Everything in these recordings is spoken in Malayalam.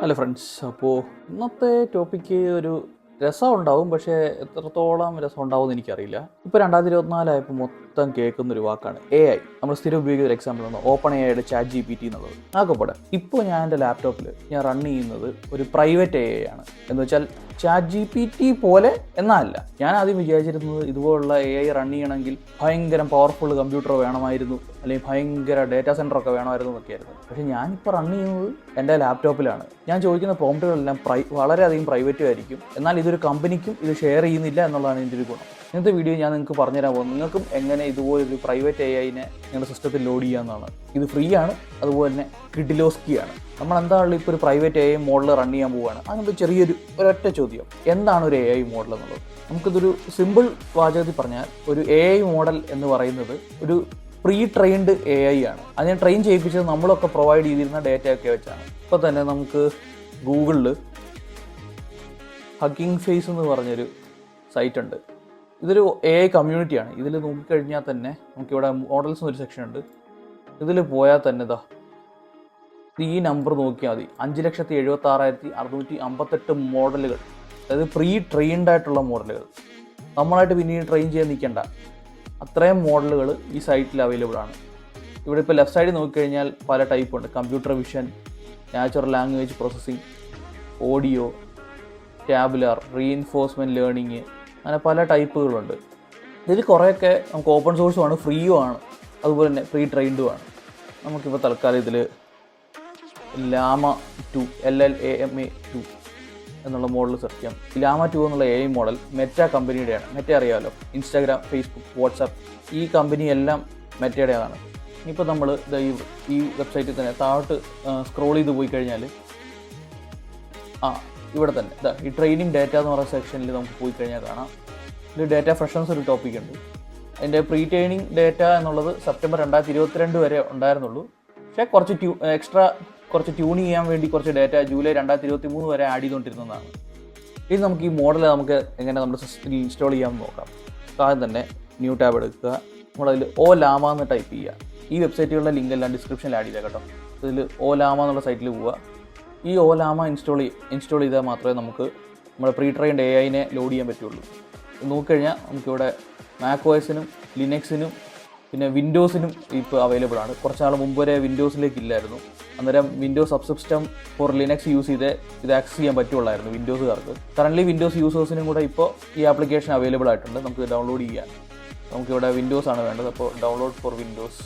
ഹലോ ഫ്രണ്ട്സ് അപ്പോൾ ഇന്നത്തെ ടോപ്പിക്ക് ഒരു രസം ഉണ്ടാവും പക്ഷേ എത്രത്തോളം രസം ഉണ്ടാവും എനിക്കറിയില്ല. ഇപ്പോൾ രണ്ടായിരത്തി ഇരുപത്തിനാലായപ്പോൾ മൊത്തം കേൾക്കുന്ന ഒരു വാക്കാണ് എ ഐ നമ്മൾ സ്ഥിരം ഉപയോഗിക്കുന്ന ഒരു എക്സാമ്പിൾ ആണ് ഓപ്പൺ എ ഐയുടെ ചാറ്റ് ജി പി ടി എന്നുള്ളത്. ആക്കപ്പെടെ ഇപ്പോൾ ഞാൻ എന്റെ ലാപ്ടോപ്പിൽ ഞാൻ റൺ ചെയ്യുന്നത് ഒരു പ്രൈവറ്റ് എ ഐ ആണ്. എന്ന് വെച്ചാൽ ചാറ്റ് ജി പി ടി പോലെ എന്നല്ല. ഞാൻ ആദ്യം വിചാരിച്ചിരുന്നത് ഇതുപോലുള്ള എ ഐ റൺ ചെയ്യണമെങ്കിൽ ഭയങ്കര പവർഫുൾ കമ്പ്യൂട്ടർ വേണമായിരുന്നു അല്ലെങ്കിൽ ഭയങ്കര ഡേറ്റാ സെന്റർ ഒക്കെ വേണമായിരുന്നു എന്നൊക്കെയായിരുന്നു. പക്ഷേ ഞാനിപ്പോൾ റൺ ചെയ്യുന്നത് എന്റെ ലാപ്ടോപ്പിലാണ് ഞാൻ ചോദിക്കുന്ന പ്രോംപ്റ്റുകളെല്ലാം പ്രൈ വളരെയധികം പ്രൈവറ്റും ആയിരിക്കും. എന്നാൽ ഇതൊരു കമ്പനിക്കും ഇത് ഷെയർ ചെയ്യുന്നില്ല എന്നുള്ളതാണ് ഇതിന്റെ ഒരു ഗുണം. ഇന്നത്തെ വീഡിയോ ഞാൻ നിങ്ങൾക്ക് പറഞ്ഞുതരാൻ പോകുന്നത് നിങ്ങൾക്കും എങ്ങനെ ഇതുപോലൊരു പ്രൈവറ്റ് എ ഐനെ നിങ്ങളുടെ സിസ്റ്റത്തിൽ ലോഡ് ചെയ്യാമെന്നാണ് ഇത് ഫ്രീ ആണ് അതുപോലെ തന്നെ കിഡിലോസ്കിയാണ് നമ്മൾ എന്താണല്ലോ ഇപ്പോൾ ഒരു private A I model run ചെയ്യാൻ പോവുകയാണ്. അങ്ങനത്തെ ചെറിയൊരു ഒരൊറ്റ ചോദ്യം. എന്താണ് ഒരു എ ഐ മോഡൽ എന്നുള്ളത്? നമുക്കിതൊരു സിമ്പിൾ വാചകത്തിൽ പറഞ്ഞാൽ ഒരു എ ഐ മോഡൽ എന്ന് പറയുന്നത് ഒരു പ്രീ ട്രെയിൻഡ് എ ഐ ആണ്. അതിനെ ട്രെയിൻ ചെയ്യിപ്പിച്ചത് നമ്മളൊക്കെ പ്രൊവൈഡ് ചെയ്തിരുന്ന ഡേറ്റ ഒക്കെ വെച്ചാണ്. ഇപ്പോൾ തന്നെ നമുക്ക് ഗൂഗിളിൽ ഹക്കിംഗ് ഫേസ് എന്ന് പറഞ്ഞൊരു സൈറ്റ് ഉണ്ട്. ഇതൊരു എ ഐ കമ്മ്യൂണിറ്റിയാണ് ഇതിൽ നോക്കിക്കഴിഞ്ഞാൽ തന്നെ നമുക്കിവിടെ മോഡൽസ് എന്നൊരു സെക്ഷൻ ഉണ്ട്. ഇതിൽ പോയാൽ തന്നെ ഇതാ ഈ നമ്പർ നോക്കിയാൽ മതി. അഞ്ച് ലക്ഷത്തി എഴുപത്തി ആറായിരത്തി അറുന്നൂറ്റി അമ്പത്തെട്ട് മോഡലുകൾ അതായത് പ്രീ ട്രെയിൻഡ് ആയിട്ടുള്ള മോഡലുകൾ നമ്മളായിട്ട് പിന്നീട് ട്രെയിൻ ചെയ്യാൻ നിൽക്കേണ്ട. അത്രയും മോഡലുകൾ ഈ സൈറ്റിൽ അവൈലബിൾ ആണ്. ഇവിടെ ഇപ്പോൾ ലെഫ്റ്റ് സൈഡിൽ നോക്കിക്കഴിഞ്ഞാൽ പല ടൈപ്പ് ഉണ്ട്. Computer vision natural language processing audio tabular reinforcement learning അങ്ങനെ പല ടൈപ്പുകളുണ്ട്. ഇതിൽ കുറേയൊക്കെ നമുക്ക് ഓപ്പൺ സോഴ്സും ആണ് ഫ്രീയും ആണ്. അതുപോലെ തന്നെ ഫ്രീ ട്രെയിൻഡും ആണ്. നമുക്കിപ്പോൾ തൽക്കാലം ഇതിൽ Llama two L L A M A two എന്നുള്ള മോഡൽ സെർച്ച് ചെയ്യാം. ലാമ ടു എന്നുള്ള എ മോഡൽ മെറ്റ കമ്പനിയുടെയാണ്. മെറ്റ അറിയാമല്ലോ ഇൻസ്റ്റാഗ്രാം ഫേസ്ബുക്ക് വാട്സാപ്പ് ഈ കമ്പനി എല്ലാം മെറ്റയുടേതാണ്. ഇനിയിപ്പോൾ നമ്മൾ ഈ ഈ വെബ്സൈറ്റിൽ തന്നെ താഴോട്ട് സ്ക്രോൾ ചെയ്ത് പോയി കഴിഞ്ഞാൽ ആ ഇവിടെ തന്നെ. ഇതാ ഈ ട്രെയിനിങ് ഡേറ്റ എന്ന് പറയുന്ന സെക്ഷനിൽ നമുക്ക് പോയി കഴിഞ്ഞാൽ കാണാം. ഇത് ഡേറ്റ ഫ്രഷൻസ് ഒരു ടോപ്പിക് ഉണ്ട്. അതിന്റെ പ്രീ ട്രെയിനിങ് ഡേറ്റ എന്നുള്ളത് സെപ്റ്റംബർ രണ്ടായിരത്തി ഇരുപത്തിരണ്ട് വരെ ഉണ്ടായിരുന്നുള്ളൂ. പക്ഷേ കുറച്ച് ട്യൂ എക്സ്ട്രാ കുറച്ച് ട്യൂണിങ് ചെയ്യാൻ വേണ്ടി കുറച്ച് ഡേറ്റ ജൂലൈ രണ്ടായിരത്തി ഇരുപത്തി മൂന്ന് വരെ ആഡ് ചെയ്തുകൊണ്ടിരുന്നതാണ് ഇത് നമുക്ക് ഈ മോഡൽ നമുക്ക് എങ്ങനെ നമ്മുടെ സിസ്റ്റത്തിൽ ഇൻസ്റ്റാൾ ചെയ്യാമെന്ന് നോക്കാം. ആദ്യം തന്നെ ന്യൂ ടാബ് എടുക്കുക. നമ്മളതിൽ ഓ ലാമ എന്ന് ടൈപ്പ് ചെയ്യുക. ഈ വെബ്സൈറ്റുകളുടെ ലിങ്ക് എല്ലാം ഡിസ്ക്രിപ്ഷനിൽ ആഡ് ചെയ്തേക്കാം കേട്ടോ. ഇതിൽ ഓ ലാമ എന്നുള്ള സൈറ്റിൽ പോവുക. ഈ ഓലാമ ഇൻസ്റ്റോൾ ഇൻസ്റ്റാൾ ചെയ്താൽ മാത്രമേ നമുക്ക് നമ്മുടെ പ്രീ ട്രെയിൻഡ് എ ഐനെ ലോഡ് ചെയ്യാൻ പറ്റുള്ളൂ. നോക്കിക്കഴിഞ്ഞാൽ നമുക്കിവിടെ മാക്കോയസിനും ലിനക്സിനും പിന്നെ വിൻഡോസിനും ഇപ്പോൾ അവൈലബിൾ ആണ്. കുറച്ച് നാൾ മുമ്പ് വരെ വിൻഡോസിലേക്ക് ഇല്ലായിരുന്നു അന്നേരം Windows subsystem for Linux use ചെയ്ത് ഇത് ആക്സസ് ചെയ്യാൻ പറ്റുള്ളായിരുന്നു വിൻഡോസുകാർക്ക് കറൻലി വിൻഡോസ് യൂസേഴ്സിനും കൂടെ ഇപ്പോൾ ഈ ആപ്ലിക്കേഷൻ അവൈലബിൾ ആയിട്ടുണ്ട്. നമുക്ക് ഡൗൺലോഡ് ചെയ്യാൻ. നമുക്കിവിടെ വിൻഡോസ് ആണ് വേണ്ടത്. അപ്പോൾ ഡൗൺലോഡ് ഫോർ വിൻഡോസ്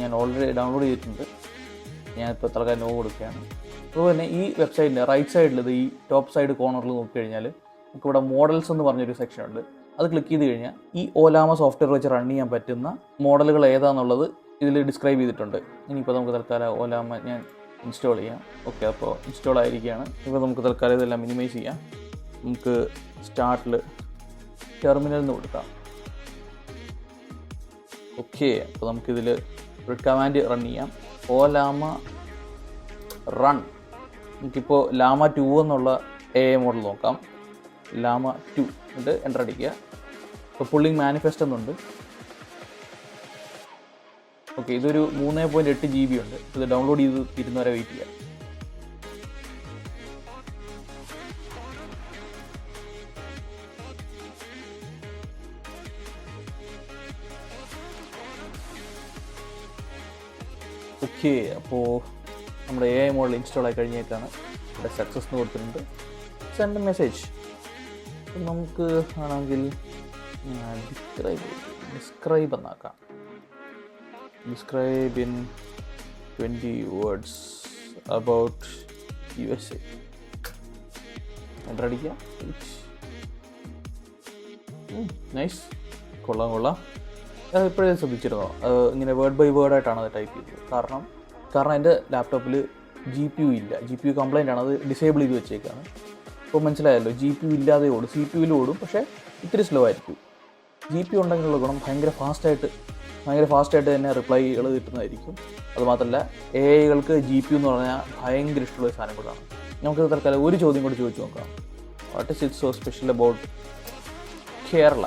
ഞാൻ ഓൾറെഡി ഡൗൺലോഡ് ചെയ്തിട്ടുണ്ട്. ഞാനിപ്പോൾ തൽക്കാലം നോ കൊടുക്കുകയാണ്. അതുപോലെ തന്നെ ഈ വെബ്സൈറ്റിന്റെ റൈറ്റ് സൈഡിൽ ഈ ടോപ്പ് സൈഡ് കോർണറിൽ നോക്കിക്കഴിഞ്ഞാൽ നമുക്ക് ഇവിടെ മോഡൽസ് എന്ന് പറഞ്ഞൊരു സെക്ഷൻ ഉണ്ട്. അത് ക്ലിക്ക് ചെയ്ത് കഴിഞ്ഞാൽ ഈ ഓലാമ സോഫ്റ്റ്വെയർ വെച്ച് റൺ ചെയ്യാൻ പറ്റുന്ന മോഡലുകൾ ഏതാണെന്നുള്ളത് ഇതിൽ ഡിസ്ക്രൈബ് ചെയ്തിട്ടുണ്ട്. ഇനിയിപ്പോൾ നമുക്ക് തൽക്കാലം ഓലാമ ഞാൻ ഇൻസ്റ്റാൾ ചെയ്യാം. ഓക്കെ അപ്പോൾ ഇൻസ്റ്റാൾ ആയിരിക്കുകയാണ്. ഇപ്പോൾ നമുക്ക് തൽക്കാലം ഇതെല്ലാം മിനിമൈസ് ചെയ്യാം. നമുക്ക് സ്റ്റാർട്ടിൽ ടെർമിനൽ നിന്ന് കൊടുക്കാം. ഓക്കെ അപ്പോൾ നമുക്കിതിൽ ഒരു കമാൻഡ് റൺ ചെയ്യാം. ഓ ലാമ റൺ നമുക്കിപ്പോൾ ലാമ ടു എന്നുള്ള എ മോഡൽ നോക്കാം. ലാമ ടു എന്നിട്ട് എന്റർ അടിക്കുക. ഇപ്പോൾ പുള്ളിങ് മാനിഫെസ്റ്റ് എന്നുണ്ട്. ഓക്കെ ഇതൊരു മൂന്ന് പോയിന്റ് എട്ട് ജി ബി ഉണ്ട്. ഇത് ഡൗൺലോഡ് ചെയ്ത് ഇരുന്നവരെ വെയിറ്റ് ചെയ്യാം. ഓക്കെ അപ്പോൾ നമ്മുടെ എ ഐ മോഡൽ ഇൻസ്റ്റാൾ ആയി കഴിഞ്ഞേക്കാണ്. ഇവിടെ സക്സസ് എന്ന് കൊടുത്തിട്ടുണ്ട്. സെൻഡ് മെസ്സേജ് നമുക്ക് ആണെങ്കിൽ describe describe എന്നാക്കാം. Describe in twenty words about U S A enter അടിക്കുക. നൈസ് കൊള്ളാം കൊള്ളാം. ഇപ്പോഴേ ശ്രദ്ധിച്ചിരുന്നോ? ഇങ്ങനെ വേർഡ് ബൈ വേർഡ് ആയിട്ടാണ് അത് ടൈപ്പ് ചെയ്തത്. കാരണം കാരണം എന്റെ ലാപ്ടോപ്പിൽ ജി പി യു ഇല്ല. ജി പി യു കംപ്ലൈന്റ് ആണ്. അത് ഡിസേബിൾ ചെയ്ത് വെച്ചേക്കാണ്. അപ്പോൾ മനസ്സിലായല്ലോ ജി പി യു ഇല്ലാതെ ഓടും. സി പി യുവിൽ ഓടും. പക്ഷേ ഇത്തിരി സ്ലോ ആയിരിക്കും. ജി പി ഉണ്ടെങ്കിലുള്ള ഗുണം ഭയങ്കര ഫാസ്റ്റായിട്ട് ഭയങ്കര ഫാസ്റ്റായിട്ട് തന്നെ റിപ്ലൈകൾ കിട്ടുന്നതായിരിക്കും. അതുമാത്രമല്ല എ ഐകൾക്ക് ജി പി എന്ന് പറഞ്ഞാൽ ഭയങ്കര ഇഷ്ടമുള്ള സാധനം കൂടാണ് നമുക്ക് തൽക്കാലം ഒരു ചോദ്യം കൂടി ചോദിച്ചു നോക്കാം. What is it so special about Kerala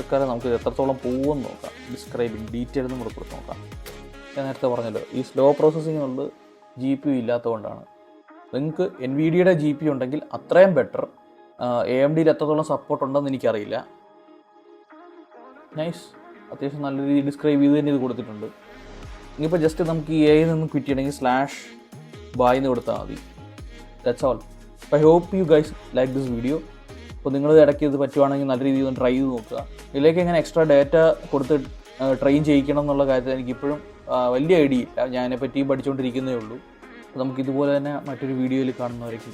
ഒക്കെ നമുക്ക് എത്രത്തോളം പോകുമെന്ന് നോക്കാം. ഡിസ്ക്രൈബിങ് ഡീറ്റെയിൽ നമ്മൾ കൊടുത്ത് നോക്കാം. ഞാൻ നേരത്തെ പറഞ്ഞല്ലോ ഈ സ്ലോ പ്രോസസ്സിംഗ് ഉള്ളത് ജി പി യു ഇല്ലാത്തതുകൊണ്ടാണ്. നിങ്ങൾക്ക് എൻ വി ഡിയുടെ ജി പി ഉണ്ടെങ്കിൽ അത്രയും ബെറ്റർ എ എം ഡിയിൽ എത്രത്തോളം സപ്പോർട്ട് ഉണ്ടെന്ന് എനിക്കറിയില്ല. നൈസ് അത്യാവശ്യം നല്ല രീതിയിൽ ഡിസ്ക്രൈബ് ചെയ്ത് തന്നെ ഇത് കൊടുത്തിട്ടുണ്ട്. ഇനിയിപ്പോൾ ജസ്റ്റ് നമുക്ക് ഈ എയിൽ നിന്ന് ക്വിറ്റ് സ്ലാഷ് ബായ് എന്ന് കൊടുത്താൽ മതി. That's all I hope you guys like this video അപ്പോൾ നിങ്ങൾ ഇടയ്ക്ക് ഇത് പറ്റുവാണെങ്കിൽ നല്ല രീതിയിൽ ഒന്ന് ട്രൈ ചെയ്ത് നോക്കുക. ഇതിലേക്ക് എങ്ങനെ എക്സ്ട്രാ ഡേറ്റ കൊടുത്ത് ട്രെയിൻ ചെയ്യിക്കണം എന്നുള്ള കാര്യത്തിൽ എനിക്കിപ്പോഴും വലിയ ഐഡിയ ഇല്ല. ഞാൻ പഠിച്ചുകൊണ്ടിരിക്കുന്നേ ഉള്ളൂ. അപ്പോൾ നമുക്ക് ഇതുപോലെ തന്നെ മറ്റൊരു വീഡിയോയിൽ കാണുന്നവരേക്കും.